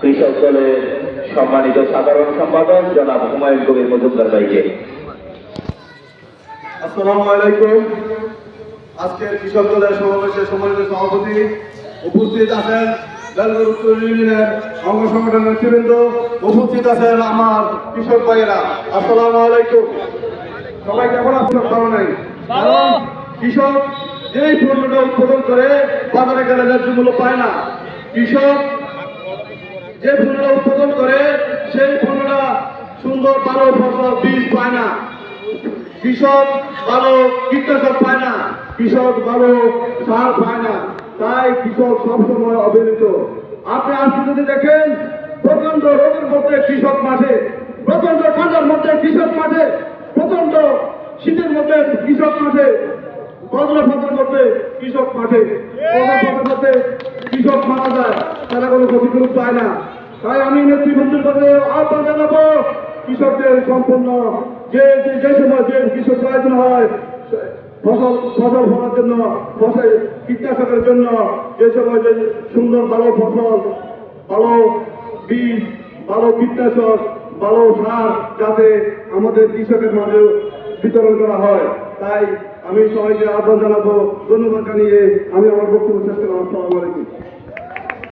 কৃষক দলের সম্মানিত সাধারণ সম্পাদক জনাব হুমায়ুন কবির মজুমদার ভাইকে। আসসালামু আলাইকুম। আজকের কৃষক দলের সমাবেশের সম্মানিত সভাপতি উপস্থিত আছেন বেলগর উত্তর ইউনিয়নের অঙ্গ সংগঠনের নেতৃবৃন্দ। উপস্থিত আছেন আমার কৃষক ভাইয়েরা। আসসালামু আলাইকুম। সবাই কেমন আছেন? ভালো নাই? কারণ কৃষক যেই পণ্যটা উৎপাদন করে বাজারে গেলে ন্যায্য মূল্য পায় না। কৃষক যে পণ্যটা উৎপাদন করে, সেই পণ্যটা সুন্দর ভালো ফসল, বীজ পায় না। কৃষক ভালো কীটনাশক পায় না। কৃষক ভালো সার পায় না। তাই কৃষক সবসময় অবহেলিত। আপনি আজকে যদি দেখেন প্রচণ্ড রোগের মধ্যে কৃষক মাঠে প্রচণ্ড ঠান্ডার মধ্যে কৃষক মাঠে প্রচণ্ড শীতের মধ্যে কৃষক মাঠে বজ্র ফসল করতে কৃষক মাঠে কৃষক মারা যায়, তারা কোনো ক্ষতিপূরণ পায় না। তাই আমি নেতৃবৃন্দের কাছে আহ্বান জানাব, কৃষকদের সম্পূর্ণ যে যে- সময় যে কৃষক প্রয়োজন হয় ফসল ফসল ফলার জন্য, ফসল কীটনাশকের জন্য, যে সময় যে সুন্দর ভালো ফসল, ভালো বীজ, ভালো কীটনাশক, ভালো সার যাতে আমাদের কৃষকের মাঝে বিতরণ করা হয়, তাই আমি সবাইকে আহ্বান জানাব, ধন্যবাদ জানিয়ে আমি আমার বক্তব্য